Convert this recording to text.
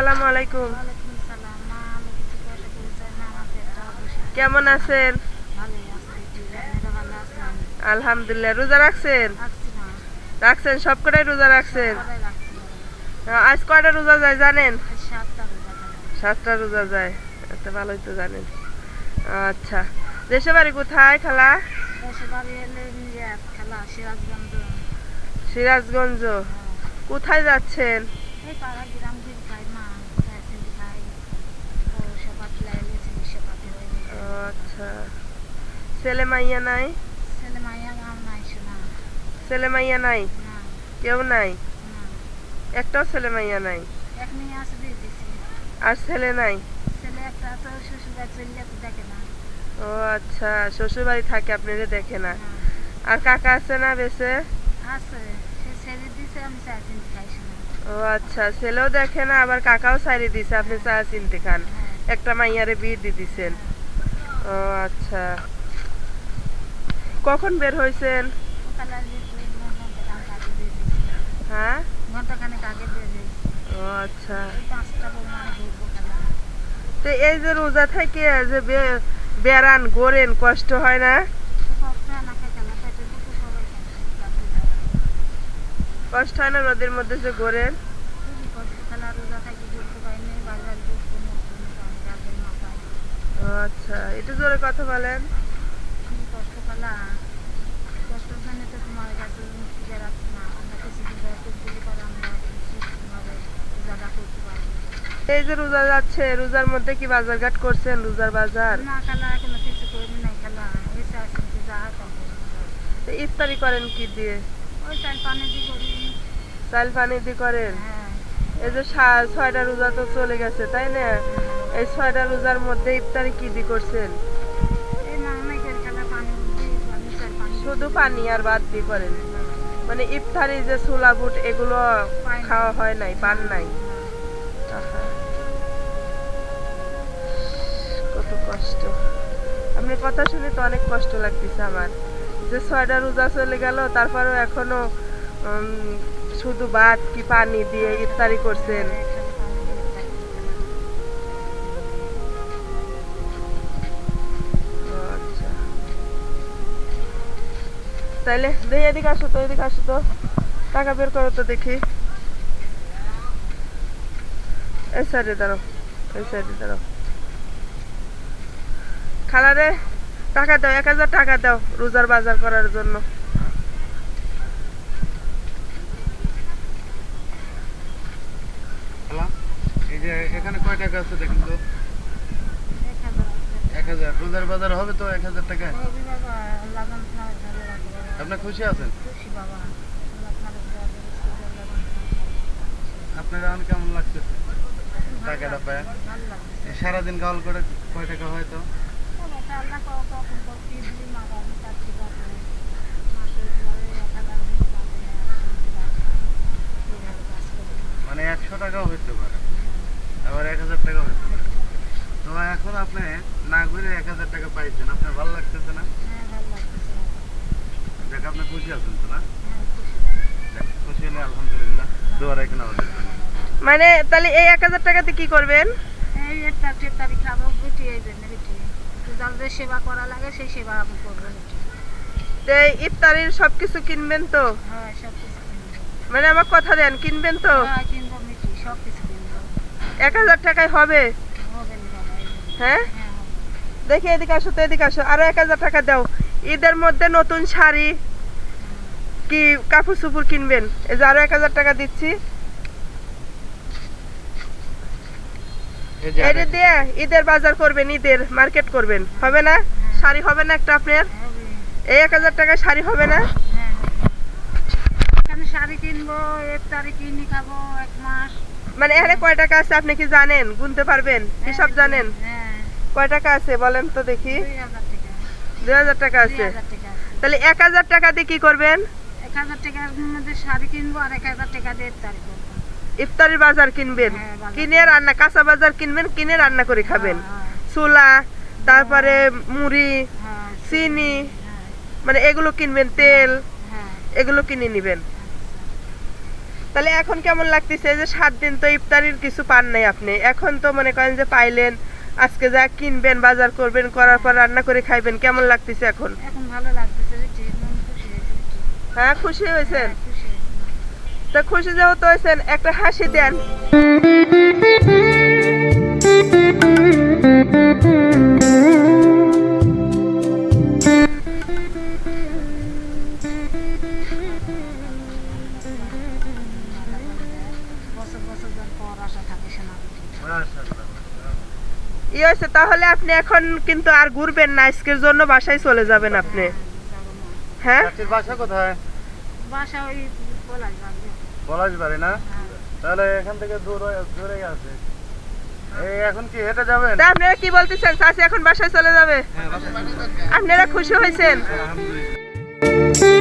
আসসালামু আলাইকুম। কেমন আছেন? আলহামদুলিল্লাহ, রোজা রাখছেন? রাখছেন সব কটাই রোজা রাখছেন? আজ কয়টা রোজা যায় জানেন? সাতটা রোজা যায় আচ্ছা ভালোই তো জানেন। আচ্ছা দেশে বাড়ি কোথায় খালা? সিরাজগঞ্জ। কোথায় যাচ্ছেন এই পাড়া গ্রাম দিন খাই মা খাইছেন খাই ও সেপাতি লাইলে ছিল সেপাতি হয়ে ও, গেছে আচ্ছা। ছেলে মাইয়া নাই? ছেলে মাইয়া গাম নাই শোনা ছেলে মাইয়া নাই? কেউ নাই? একটাও ছেলে মাইয়া নাই? এক মেয়ে আছে দিয়ে দিছি। আর ছেলে নাই? ছেলে একটা তো শ্বশুর বাড়ি দেখে না। ও আচ্ছা শ্বশুর বাড়ি থাকে আপনারা দেখে না। হ্যাঁ। আর কাকা আছে না বেশে আছে সে ছেড়ে দিছে আমি চা চিনতে খাইছি ও আচ্ছা ছেলেও দেখে না আবার কাকাও সারি দিছে আপনি চা চিনতে খান। হ্যাঁ। একটা মাইয়ারে বিয়ে দিয়ে দিছেন। ও আচ্ছা। কখন বের হয়েছেন হ্যাঁ? ও আচ্ছা। তো এই যে রোজা থেকে যে বেড়ান গোরেন কষ্ট হয় না? কষ্ট হয় না রোদের মধ্যে যে গোরেন খুবই কষ্ট খেলা রোজা থাকি ঘুরতে পারিনি বাজার ঘুরতে মুখতে আমি রাতের মাথায় ও আচ্ছা একটু জোরে কথা বলেন খুবই কষ্ট খেলা কষ্টের জন্য তো তোমার কাছে মুক্তি বেড়াচ্ছে না আমরা কিছুদিন ধরে করতে পারে আমরা সুস্থভাবে রোজাটা করতে পারব। এই যে রোজা যাচ্ছে রোজার মধ্যে কি বাজার ঘাট করছেন রোজার বাজার? ইফতারি করেন কি দিয়ে? ওই চাল পানি দিয়ে করি। চাল পানি দিয়ে করেন? হ্যাঁ। এই যে ছয়টা রোজা তো চলে গেছে তাই না? এই ছয়টা রোজার মধ্যে ইফতারি কি দিয়ে করছেন? শুধু পানি আর বাদ দিয়ে করেন? মানে ইফতারি যে ছোলা বুট এগুলো খাওয়া হয় নাই পান নাই। কত কষ্ট। আপনার কথা শুনে তো অনেক কষ্ট লাগতেছে আমার। যে ছয়টা রোজা চলে গেল তারপরেও এখনও উম, শুধু ভাত কি পানি দিয়ে ইফতারি করছেন? আচ্ছা। তাইলে দেখি এদিকে আসো তো, এদিকে আসো তো। টাকা বের করো তো দেখি। এই সাইডে দাঁড়াও, এই সাইডে দাঁড়াও। খালারে, টাকা দাও, এক হাজার টাকা দাও রোজার বাজার করার জন্য হ্যালো এই যে এখানে কয় টাকা আছে দেখুন তো? এক হাজার। রোজার বাজার হবে তো এক হাজার টাকা খুশি আছেন? আপনার এখন কেমন লাগতেছে? টাকাটা পায়। সারাদিন গাওয়াল করে কয় টাকা হয় তো। মানে একশো টাকাও হইতে পারে। আবার এক হাজার পারে। তো এখন আপনি না ঘুরে এক হাজার টাকা পাইছেন আপনার ভালো লাগতেছে না? হ্যাঁ। দেখ আপনি খুশি আছেন তো না? হ্যাঁ, খুশি হলে আলহামদুলিল্লাহ রাখেন আমাদের মানে তাহলে এই এক হাজার টাকাতে কি করবেন? এই একটা টেটারি খাব বেটি এই জন্য বেটি যাদের সেবা করা লাগে সেই সেবা আমি করব তো এই ইফতারির সবকিছু কিনবেন তো? হ্যাঁ সব কিছু মানে আমার কথা দেন কিনবেন তো? হ্যাঁ কিনবো মিটি সব কিছু কিনবো এক হাজার টাকায় হবে। হ্যাঁ? হ্যাঁ দেখি এদিকে আসো তো এদিকে আসো। আরও এক হাজার টাকা দাও। ঈদের মধ্যে নতুন শাড়ি কি কাপড় চুপুর কিনবেন? এই যে আরও এক হাজার টাকা দিচ্ছি। এটা দিয়ে ঈদের বাজার করবেন ঈদের মার্কেট করবেন। হবে না? শাড়ি হবে না একটা আপনার? এই এক হাজার টাকায় শাড়ি হবে না? হ্যাঁ এখানে শাড়ি কিনবো? এক তারিখ কিনি খাব এক মাস। মানে এখানে কয় টাকা আছে আপনি কি জানেন? গুনতে পারবেন? হিসাব জানেন? হ্যাঁ। কয় টাকা আছে বলেন তো দেখি। দুই হাজার টাকা। আছে। তাহলে এক হাজার টাকা দিয়ে কি করবেন? এক হাজার টাকার মধ্যে শাড়ি কিনবো আর এক হাজার টাকা দিয়ে তারিখ করব। ইফতারি বাজার কিনবেন? হ্যাঁ, কিনে রান্না কাঁচা বাজার কিনবেন কিনে রান্না করে খাবেন। হ্যাঁ, চুলা তারপরে মুড়ি হ্যাঁ, চিনি হ্যাঁ, মানে এগুলো কিনবেন তেল হ্যাঁ, এগুলো কিনে নেবেন। তাহলে এখন কেমন লাগতেছে? যে সাত দিন তো ইফতারির কিছু পান নাই আপনি। এখন তো মনে করেন যে পাইলেন আজকে যা কিনবেন বাজার করবেন করার পর রান্না করে খাইবেন কেমন লাগতেছে এখন? এখন ভালো লাগতেছে হ্যাঁ খুশি হয়েছেন? তা খুশি হয়েছে। তো খুশি যেহেতু হয়েছেন একটা হাসি দেন। ই হয়েছে তাহলে আপনি এখন কিন্তু আর ঘুরবেন না আজকের জন্য বাসায় চলে যাবেন আপনি। হ্যাঁ? বাসা কোথায়? বাসা ওই পলাশ বাড়ি পলাশ বাড়ি না? হ্যাঁ। তাহলে এখান থেকে দূর হয়ে- দূরেই আছে এই এখন কি হেঁটে যাবেন? আপনারা কি বলতেছেন চাষি এখন বাসায় চলে যাবে। আপনারা খুশি হয়েছেন? আলহামদুলিল্লাহ।